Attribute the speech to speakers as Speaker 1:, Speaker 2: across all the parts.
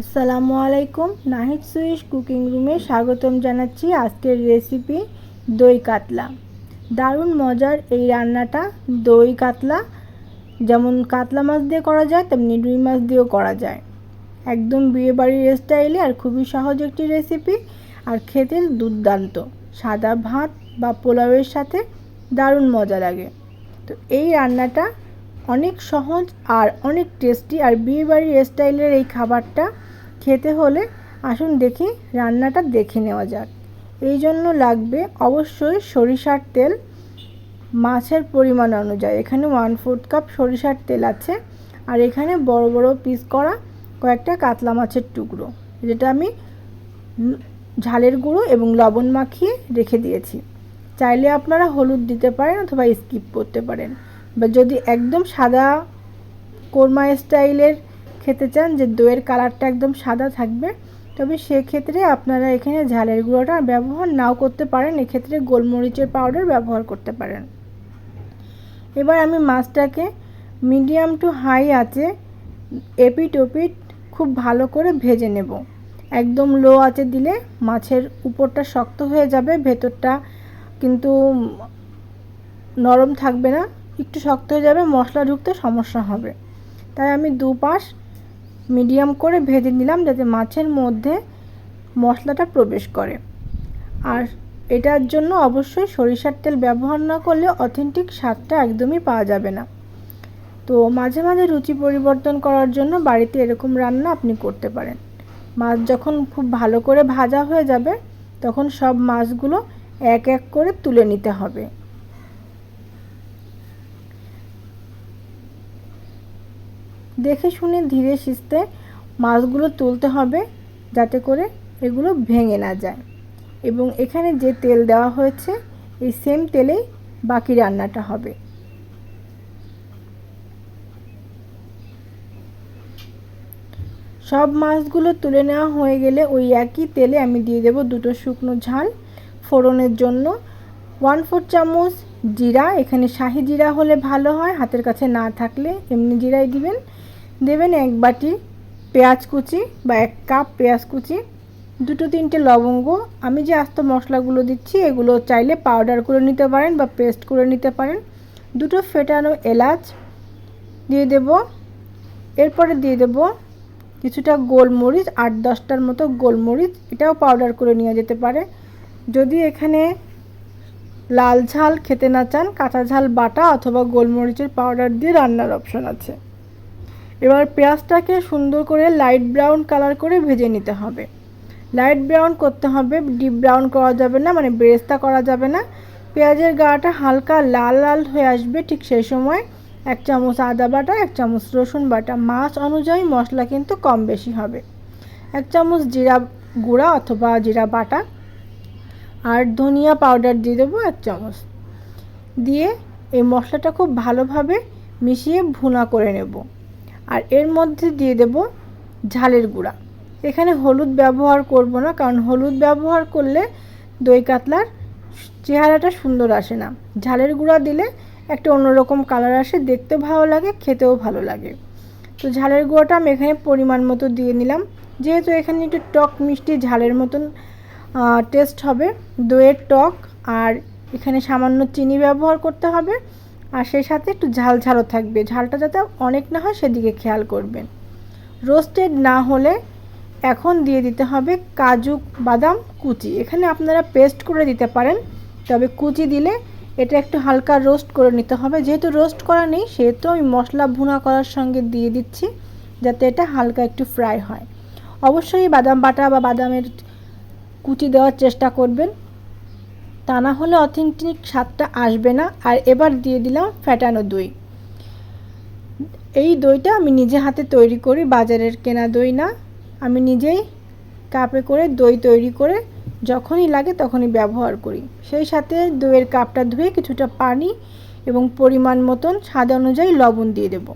Speaker 1: আসসালামু আলাইকুম। Nahid Swiss cooking রুমে স্বাগতম জানাচ্ছি আজকের রেসিপি দই কাতলা। দারুণ মজার এই রান্নাটা দই কাতলা, যেমন কাতলা মাছ দিয়ে করা যায়, তেমনি রুই মাছ দিয়েও করা যায়। একদম বিয়েবাড়ির স্টাইলে আর খুবই সহজ একটি রেসিপি আর খেতে দুর্দান্ত। সাদা ভাত বা পোলাওয়ের সাথে দারুণ মজা লাগে। তো এই রান্নাটা অনেক সহজ আর অনেক টেস্টি আর বিয়েবাড়ির স্টাইলের এই খাবারটা খেতে হলে আসুন দেখি রান্নাটা দেখে নেওয়া যাক। এই জন্য লাগবে অবশ্যই সরিষার তেল। মাছের পরিমাণ অনুযায়ী এখানে ওয়ান ফোর্থ কাপ সরিষার তেল আছে। আর এখানে বড় বড় পিস করা কয়েকটা কাতলা মাছের টুকরো। যেটা আমি ঝালের গুঁড়ো এবং লবণ মাখিয়ে রেখে দিয়েছি। চাইলে আপনারা হলুদ দিতে পারেন অথবা স্কিপ করতে পারেন। বা যদি একদম সাদা কোরমা স্টাইলের খেতে চান যে দইয়ের কালারটা একদম সাদা থাকবে, তবে সেক্ষেত্রে আপনারা এখানে ঝালের গুঁড়োটা ব্যবহার নাও করতে পারেন, এক্ষেত্রে গোলমরিচের পাউডার ব্যবহার করতে পারেন। এবার আমি মাছটাকে মিডিয়াম টু হাই আছে এপিট ওপিট খুব ভালো করে ভেজে নেব। একদম লো আঁচে দিলে মাছের উপরটা শক্ত হয়ে যাবে, ভেতরটা কিন্তু নরম থাকবে না, একটু শক্ত হয়ে যাবে, মশলা ঢুকতে সমস্যা হবে। তাই আমি দু পাশ মিডিয়াম করে ভেজে নিলাম যাতে মাছের মধ্যে মশলাটা প্রবেশ করে। আর এটার জন্য অবশ্যই সরিষার তেল ব্যবহার না করলে অথেন্টিক স্বাদটা একদমই পাওয়া যাবে না। তো মাঝে মাঝে রুচি পরিবর্তন করার জন্য বাড়িতে এরকম রান্না আপনি করতে পারেন। মাছ যখন খুব ভালো করে ভাজা হয়ে যাবে, তখন সব মাছগুলো এক এক করে তুলে নিতে হবে। দেখে শুনে ধীরে সিস্তে মাছগুলো তুলতে হবে যাতে করে এগুলো ভেঙে না যায়। এবং এখানে যে তেল দেওয়া হয়েছে, এই সেম তেলেই বাকি রান্নাটা হবে। সব মাছগুলো তুলে নেওয়া হয়ে গেলে ওই একই তেলে আমি দিয়ে দেব দুটো শুকনো ঝাল ফোড়নের জন্য। ওয়ান ফোর চামচ জিরা, এখানে শাহি জিরা হলে ভালো হয়, হাতের কাছে না থাকলে এমনি জিরাই দিবেন। দেবেন এক বাটি পেঁয়াজ কুচি বা এক কাপ পেঁয়াজ কুচি, দুটো তিনটে লবঙ্গ। আমি যে আস্ত মশলাগুলো দিচ্ছি, এগুলো চাইলে পাউডার করে নিতে পারেন বা পেস্ট করে নিতে পারেন। দুটো ফেটানো এলাচ দিয়ে দেব। এরপরে দিয়ে দেব কিছুটা গোলমরিচ, আট দশটার মতো গোলমরিচ। এটাও পাউডার করে নেওয়া যেতে পারে। যদি এখানে লাল ঝাল খেতে না চান, কাঁচা ঝাল, বাটা অথবা গোলমরিচের পাউডার দিয়ে রান্নার অপশন আছে। এবার পেঁয়াজটাকে সুন্দর করে লাইট ব্রাউন কালার করে ভেজে নিতে হবে। লাইট ব্রাউন করতে হবে ডিপ ব্রাউন করা যাবে না মানে বেরেস্তা করা যাবে না। পেঁয়াজের গাটা হালকা লাল লাল হয়ে আসবে ঠিক সেই সময়। এক চামচ আদা বাটা, এক চামচ রসুন বাটা। মাছ অনুযায়ী মশলা কিন্তু কম বেশি হবে। এক চামচ জিরা গুঁড়া অথবা জিরা বাটা। আর ধনিয়া পাউডার দিয়ে দেবো এক চামচ। দিয়ে এই মশলাটা খুব ভালোভাবে মিশিয়ে ভুনা করে নেব। আর এর মধ্যে দিয়ে দেব ঝালের গুঁড়া। এখানে হলুদ ব্যবহার করব না, কারণ হলুদ ব্যবহার করলে দই কাতলার চেহারাটা সুন্দর আসে না। ঝালের গুঁড়া দিলে একটা অন্যরকম কালার আসে, দেখতে ভালো লাগে, খেতেও ভালো লাগে। তো ঝালের গুঁড়োটা আমি এখানে পরিমাণ মতো দিয়ে নিলাম। যেহেতু এখানে একটু টক মিষ্টি ঝালের মতন টেস্ট হবে, দইয়ের টক আর এখানে সামান্য চিনি ব্যবহার করতে হবে। আর সেই সাথে একটু ঝাল ঝালও থাকবে। ঝালটা যাতে অনেক না হয় সেদিকে খেয়াল করবেন। রোস্টেড না হলে এখন দিয়ে দিতে হবে কাজু বাদাম কুচি। এখানে আপনারা পেস্ট করে দিতে পারেন, তবে কুচি দিলে এটা একটু হালকা রোস্ট করে নিতে হবে। যেহেতু রোস্ট করা নেই, সেহেতু আমি মশলা ভুনা করার সঙ্গে দিয়ে দিচ্ছি, যাতে এটা হালকা একটু ফ্রাই হয়। অবশ্যই বাদাম বাটা বা বাদামের কুচি দেওয়ার চেষ্টা করবেন। তা না হলে অথেন্টিক স্বাদটা আসবে না। আর এবার দিয়ে দিলাম ফ্যাটানো দই। এই দইটা আমি নিজে হাতে তৈরি করি, বাজারের কেনা দই না। আমি নিজেই কাপে করে দই তৈরি করে যখনই লাগে তখনই ব্যবহার করি। সেই সাথে দইয়ের কাপটা ধুয়ে কিছুটা পানি এবং পরিমাণ মতন স্বাদ অনুযায়ী লবণ দিয়ে দেব।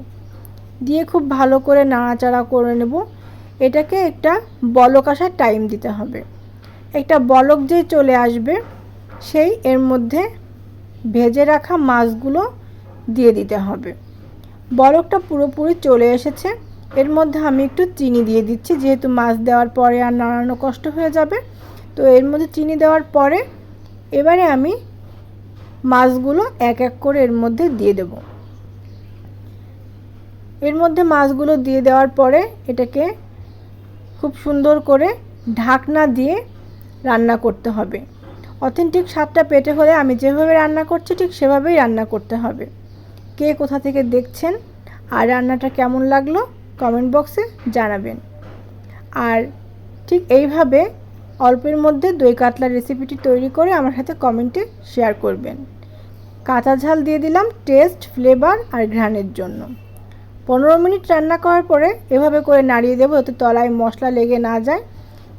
Speaker 1: দিয়ে খুব ভালো করে নাড়াচাড়া করে নেব। এটাকে একটা বলক আসার টাইম দিতে হবে। একটা বলক যে চলে আসবে সেই এর মধ্যে ভেজে রাখা মাছগুলো দিয়ে দিতে হবে। বরফটা পুরোপুরি চলে এসেছে। এর মধ্যে আমি একটু চিনি দিয়ে দিচ্ছি, যেহেতু মাছ দেওয়ার পরে আর নাড়ানো কষ্ট হয়ে যাবে। তো এর মধ্যে চিনি দেওয়ার পরে এবারে আমি মাছগুলো এক এক করে এর মধ্যে দিয়ে দেব। এর মধ্যে মাছগুলো দিয়ে দেওয়ার পরে এটাকে খুব সুন্দর করে ঢাকনা দিয়ে রান্না করতে হবে। অথেন্টিক স্বাদটা পেটে হলে আমি যেভাবে রান্না করছি ঠিক সেভাবেই রান্না করতে হবে। কে কোথা থেকে দেখছেন আর রান্নাটা কেমন লাগল কমেন্ট বক্সে জানাবেন। আর ঠিক এইভাবে অল্পের মধ্যে দই কাতলার রেসিপিটি তৈরি করে আমার সাথে কমেন্টে শেয়ার করবেন। কাঁচা ঝাল দিয়ে দিলাম টেস্ট, ফ্লেভার আর ঘ্রাণের জন্য। পনেরো মিনিট রান্না করার পরে এভাবে করে নাড়িয়ে দেবো যাতে তলায় মশলা লেগে না যায়।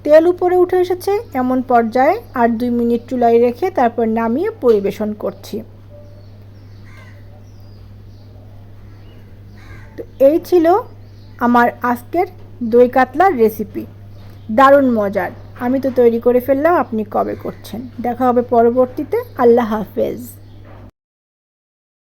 Speaker 1: তেল উপরে উঠে এসেছে, এমন পর্যায়ে আর দুই মিনিট চুলায় রেখে তারপর নামিয়ে পরিবেশন করছি। তো এই ছিল আমার আজকের দই কাতলার রেসিপি দারুণ মজার। আমি তো তৈরি করে ফেললাম, আপনি কবে করছেন? দেখা হবে পরবর্তীতে। আল্লাহ হাফেজ।